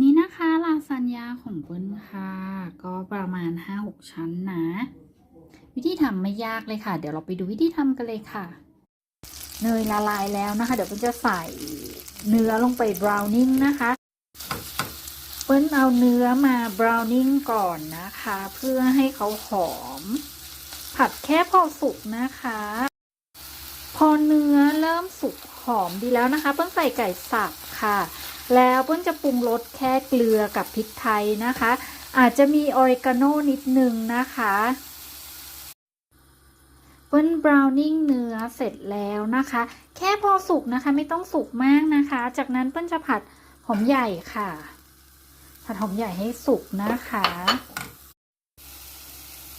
นี่นะคะลาซานญาของเปิ้ลค่ะ ก็ประมาณ 5-6 ชั้นนะ วิธีทำไม่ยากเลยค่ะ เดี๋ยวเราไปดูวิธีทำกันเลยค่ะเนยละลายแล้วนะคะ เดี๋ยวเปิ้ลจะใส่เนื้อลงไปบราวนิ่งนะคะเปิ้ลเอาเนื้อมาบราวนิ่งก่อนนะคะ เพื่อให้เขาหอม ผัดแค่พอสุกนะคะ พอเนื้อเริ่มสุกหอมดีแล้วนะคะ เปิ้ลใส่ไก่สับค่ะ แล้วเปิ้ลจะปรุงรสแค่เกลือกับพริกไทยนะคะ อาจจะมีออริกาโนนิดนึงนะคะเปิ้ลบราวนิ่งเนื้อเสร็จแล้วนะคะ แค่พอสุกนะคะไม่ต้องสุกมากนะคะ จากนั้นเปิ้ลจะผัดหอมใหญ่ค่ะ ผัดหอมใหญ่ให้สุกนะคะ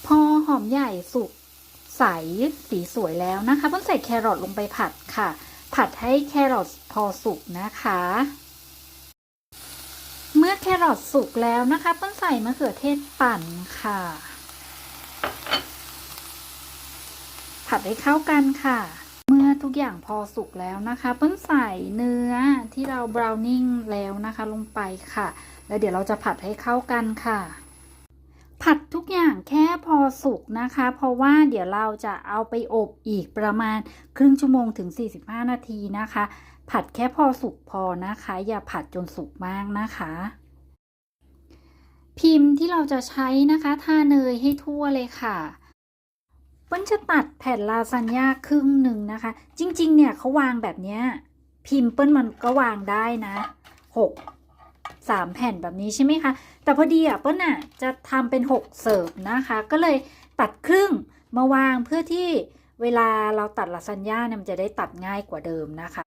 พอหอมใหญ่สุกใสสีสวยแล้วนะคะเปิ้ลใส่แครอทลงไปผัดค่ะ ผัดให้แครอทพอสุกนะคะ อแครอทสุกแล้วนะคะเปิ้ลใส่มะเขือเทศปั่นค่ะ ผัดให้เข้ากันค่ะ เมื่อทุกอย่างพอสุกแล้วนะคะเปิ้ลใส่เนื้อที่เราบราวนิ่งแล้วนะคะลงไปค่ะ แล้วเดี๋ยวเราจะผัดให้เข้ากันค่ะ ผัดทุกอย่างแค่พอสุกนะคะ เพราะว่าเดี๋ยวเราจะเอาไปอบอีกประมาณครึ่งชั่วโมงถึง 45 นาทีนะคะผัดแค่พอสุกพอนะคะ อย่าผัดจนสุกมากนะคะ พิมพ์ที่เราจะใช้นะคะทาเนยให้ทั่วเลยค่ะเปิ้ลจะตัดแผ่นลาซานญ่าครึ่งหนึ่งนะคะ จริง ๆ เนี่ยเขาวางแบบเนี้ยพิมพ์เปิ้ลมันก็วางได้นะหกสามแผ่นแบบนี้ใช่ไหมคะ แต่พอดีอะเปิ้ลอะจะทำเป็นหกเสิร์ฟนะคะ ก็เลยตัดครึ่งมาวางเพื่อที่เวลาเราตัดลาซานญ่าเนี่ยมันจะได้ตัดง่ายกว่าเดิมนะคะ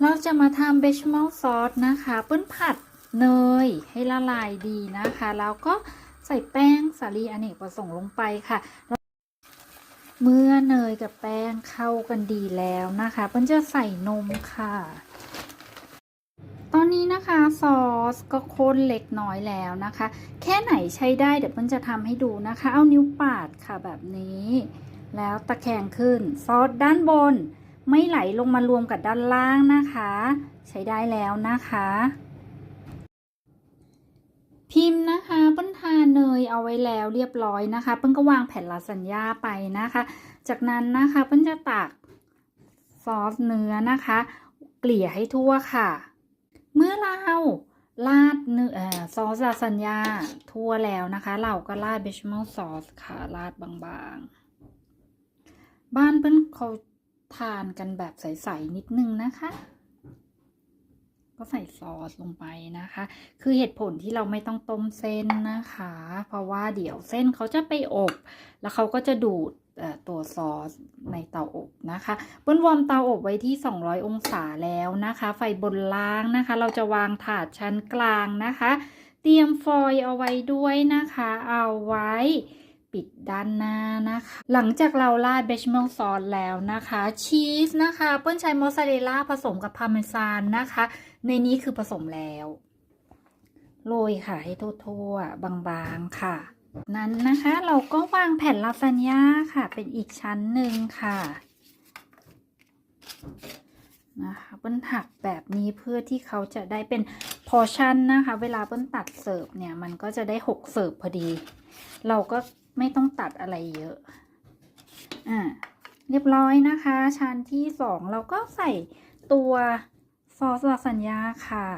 เราจะมาทำเบชเมลซอสนะคะ เปิ้ลผัด เนยให้ละลายดีนะคะ แล้วก็ใส่แป้งสาลีอเนกประสงค์ลงไปค่ะ เมื่อเนยกับแป้งเข้ากันดีแล้วนะคะเปิ้ลจะใส่นมค่ะ ตอนนี้นะคะซอสก็ข้นเล็กน้อยแล้วนะคะ แค่ไหนใช้ได้เดี๋ยวเปิ้ลจะทำให้ดูนะคะ เอานิ้วปาดค่ะแบบนี้ แล้วตะแคงขึ้นซอสด้านบน ไม่ไหลลงมารวมกับด้านล่างนะคะ ใช้ได้แล้วนะคะ พิมพ์นะคะเปิ้ลทาเนยเอาไว้แล้วเรียบร้อยนะคะ เปิ้ลก็วางแผ่นลาซานญ่าไปนะคะ จากนั้นนะคะเปิ้ลจะตักซอสเนื้อนะคะ เกลี่ยให้ทั่วค่ะ เมื่อเราราดเนื้ออซอสลาซานญ่าทั่วแล้วนะคะ เราก็ราดเบชเมลซอสค่ะราดบางๆ บ้านเปิ้ลเขาทานกันแบบใส ๆ นิดนึงนะคะ ก็ใส่ซอสลงไปนะคะ คือเหตุผลที่เราไม่ต้องต้มเส้นนะคะ เพราะว่าเดี๋ยวเส้นเขาจะไปอบ แล้วเขาก็จะดูดตัวซอสในเตาอบนะคะเปิ้ลวอร์มเตาอบไว้ที่ 200 องศาแล้วนะคะ ไฟบนล่างนะคะ เราจะวางถาดชั้นกลางนะคะ เตรียมฟอยล์เอาไว้ด้วยนะคะ เอาไว้ ปิดด้านหน้านะคะ หลังจากเราราดเบชเมลซอสแล้วนะคะ ชีสนะคะเปิ้ลใช้มอสซาเรลล่าผสมกับพาเมซานนะคะ ในนี้คือผสมแล้ว โรยค่ะให้ทั่วๆ บางๆค่ะ นั้นนะคะเราก็วางแผ่นลาซานญ่าค่ะ เป็นอีกชั้นหนึ่งค่ะนะคะเปิ้ลหักแบบนี้เพื่อที่เขาจะได้เป็นพอชั่นนะคะ เวลาเปิ้ลตัดเสิร์ฟเนี่ย มันก็จะได้หกเสิร์ฟพอดี เราก็ ไม่ต้องตัดอะไรเยอะ อ่า เรียบร้อยนะคะ ชั้นที่สองเราก็ใส่ตัวซอสลาซานญ่าค่ะ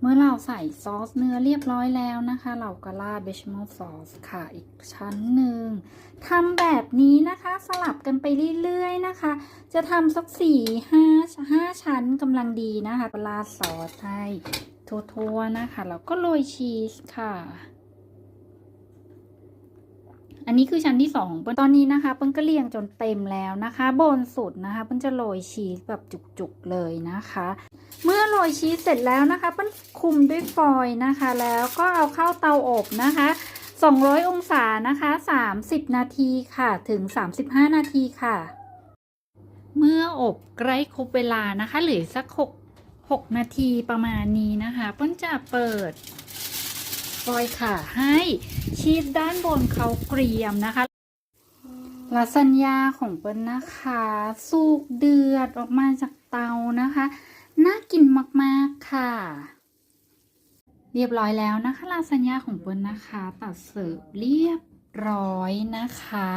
เมื่อเราใส่ซอสเนื้อเรียบร้อยแล้วนะคะ เราก็ราดเบชเมลซอสค่ะ อีกชั้นหนึ่งทำแบบนี้นะคะสลับกันไปเรื่อยๆนะคะ จะทำสักสี่ห้าห้าชั้นกำลังดีนะคะราดซอสให้ทั่วๆนะคะ แล้วก็โรยชีสค่ะ อันนี้คือชั้นที่สองของเปิ้ลตอนนี้นะคะเปิ้ลก็เรียงจนเต็มแล้วนะคะ บนสุดนะคะเปิ้ลจะโรยชีสแบบจุกๆเลยนะคะ เมื่อโรยชีสเสร็จแล้วนะคะเปิ้ลคุมด้วยฟอยล์นะคะ แล้วก็เอาเข้าเตาอบนะคะ200 องศานะคะ 30 นาทีค่ะถึง 35 นาทีค่ะ เมื่ออบใกล้ครบเวลานะคะเหลือสัก 6 6 นาทีประมาณนี้นะคะเปิ้ลจะเปิด อยค่ะ ให้ชีสด้านบนเขาเกรียมนะคะลาซานญาของเปิ้ลนะคะ สุกเดือดออกมาจากเตานะคะ น่ากินมากๆค่ะ เรียบร้อยแล้วนะคะลาซานญาของเปิ้ลนะคะ ตัดเสิร์ฟเรียบร้อยนะคะ